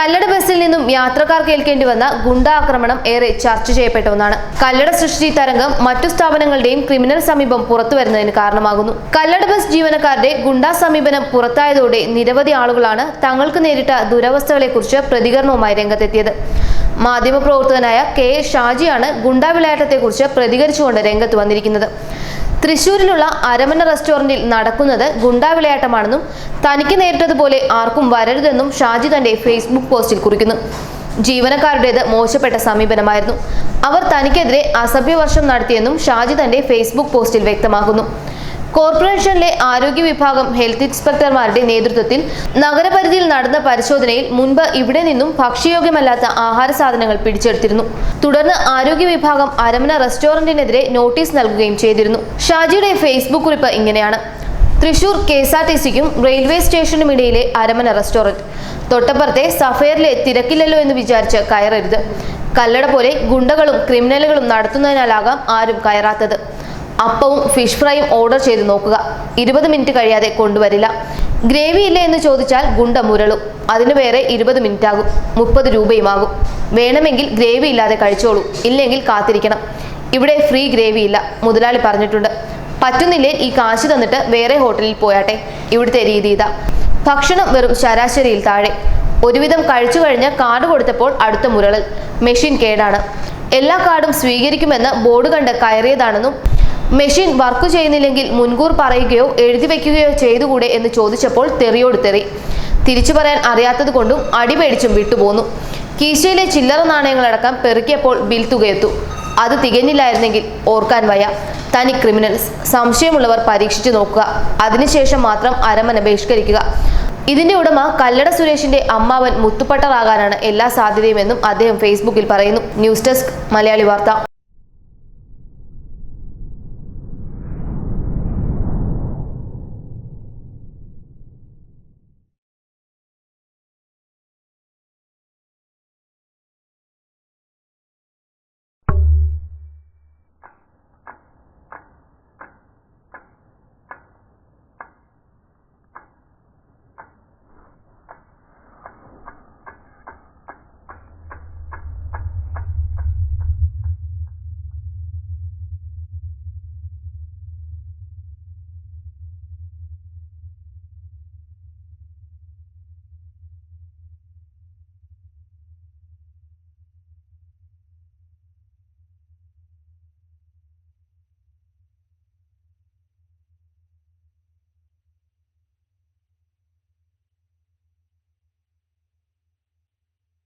കല്ലട ബസ്സിൽ നിന്നും യാത്രക്കാർ കേൾക്കേണ്ടി വന്ന ഗുണ്ടാക്രമണം ഏറെ ചർച്ച ചെയ്യപ്പെട്ട ഒന്നാണ്. കല്ലട സൃഷ്ടി തരംഗം മറ്റു സ്ഥാപനങ്ങളുടെയും ക്രിമിനൽ സമീപം പുറത്തുവരുന്നതിന് കാരണമാകുന്നു. കല്ലട ബസ് ജീവനക്കാരുടെ ഗുണ്ടാ സമീപനം പുറത്തായതോടെ നിരവധി ആളുകളാണ് തങ്ങൾക്ക് നേരിട്ട ദുരവസ്ഥകളെക്കുറിച്ച് പ്രതികരണവുമായി രംഗത്തെത്തിയത്. മാധ്യമപ്രവർത്തകനായ കെ ഷാജിയാണ് ഗുണ്ടാ വിളയാട്ടത്തെക്കുറിച്ച് പ്രതികരിച്ചുകൊണ്ട് രംഗത്ത് വന്നിരിക്കുന്നത്. തൃശൂരിലുള്ള അരമന റെസ്റ്റോറന്റിൽ നടക്കുന്നത് ഗുണ്ടാവിളയാട്ടമാണെന്നും തനിക്ക് നേരിട്ടതുപോലെ ആർക്കും വരരുതെന്നും ഷാജി തന്റെ ഫേസ്ബുക്ക് പോസ്റ്റിൽ കുറിക്കുന്നു. ജീവനക്കാരുടേത് മോശപ്പെട്ട സമീപനമായിരുന്നു. അവർ തനിക്കെതിരെ അസഭ്യവർഷം നടത്തിയെന്നും ഷാജി തന്റെ ഫേസ്ബുക്ക് പോസ്റ്റിൽ വ്യക്തമാക്കുന്നു. കോർപ്പറേഷനിലെ ആരോഗ്യ വിഭാഗം ഹെൽത്ത് ഇൻസ്പെക്ടർമാരുടെ നേതൃത്വത്തിൽ നഗരപരിധിയിൽ നടന്ന പരിശോധനയിൽ മുൻപ് ഇവിടെ നിന്നും ഭക്ഷ്യയോഗ്യമല്ലാത്ത ആഹാര സാധനങ്ങൾ പിടിച്ചെടുത്തിരുന്നു. തുടർന്ന് ആരോഗ്യ വിഭാഗം അരമന റെസ്റ്റോറന്റിനെതിരെ നോട്ടീസ് നൽകുകയും ചെയ്തിരുന്നു. ഷാജിയുടെ ഫേസ്ബുക്ക് കുറിപ്പ് ഇങ്ങനെയാണ്. Thrissur K S R T സിക്കും railway സ്റ്റേഷനുമിടയിലെ അരമന റെസ്റ്റോറന്റ്. തൊട്ടപ്പുറത്തെ സഫയറിലെ തിരക്കില്ലല്ലോ എന്ന് വിചാരിച്ച് കയറരുത്. കല്ലട പോലെ ഗുണ്ടകളും ക്രിമിനലുകളും നടത്തുന്നതിനാലാകാം ആരും കയറാത്തത്. അപ്പവും ഫിഷ് ഫ്രൈയും ഓർഡർ ചെയ്ത് നോക്കുക. ഇരുപത് മിനിറ്റ് കഴിയാതെ കൊണ്ടുവരില്ല. ഗ്രേവി ഇല്ല എന്ന് ചോദിച്ചാൽ ഗുണ്ട മുരളും അതിന് വേറെ ഇരുപത് മിനിറ്റ് ആകും. മുപ്പത് രൂപയുമാകും. വേണമെങ്കിൽ ഗ്രേവി ഇല്ലാതെ കഴിച്ചോളൂ. ഇല്ലെങ്കിൽ കാത്തിരിക്കണം. ഇവിടെ ഫ്രീ ഗ്രേവി ഇല്ല. മുതലാളി പറഞ്ഞിട്ടുണ്ട്. പറ്റുന്നില്ലേ ഈ കാശ് തന്നിട്ട് വേറെ ഹോട്ടലിൽ പോയാട്ടെ? ഇവിടുത്തെ രീതി ഇതാ. ഭക്ഷണം വെറും ശരാശരിയിൽ താഴെ. ഒരുവിധം കഴിച്ചു കഴിഞ്ഞ് കാർഡ് കൊടുത്തപ്പോൾ അടുത്ത മുരളൽ മെഷീൻ കേടാണ്. എല്ലാ കാർഡും സ്വീകരിക്കുമെന്ന് ബോർഡ് കണ്ട് കയറിയതാണെന്നും മെഷീൻ വർക്ക് ചെയ്യുന്നില്ലെങ്കിൽ മുൻകൂർ പറയുകയോ എഴുതി വെക്കുകയോ ചെയ്തുകൂടെ എന്ന് ചോദിച്ചപ്പോൾ തെറിയോട് തെറി. തിരിച്ചു പറയാൻ അറിയാത്തത് കൊണ്ടും അടിപേടിച്ചും വിട്ടുപോന്നു. കീശയിലെ ചില്ലറ നാണയങ്ങളടക്കം പെറുക്കിയപ്പോൾ ബിൽ തുകയെത്തു. അത് തികഞ്ഞില്ലായിരുന്നെങ്കിൽ ഓർക്കാൻ വയ്യ. തനി ക്രിമിനൽസ്. സംശയമുള്ളവർ പരീക്ഷിച്ചു നോക്കുക. അതിനുശേഷം മാത്രം അരമന ബഹിഷ്കരിക്കുക. ഇതിന്റെ ഉടമ കല്ലട സുരേഷിന്റെ അമ്മാവൻ മുത്തുപ്പട്ടറാകാനാണ് എല്ലാ സാധ്യതയുമെന്നും അദ്ദേഹം ഫേസ്ബുക്കിൽ പറയുന്നു. ന്യൂസ് ഡെസ്ക് മലയാളി വാർത്ത.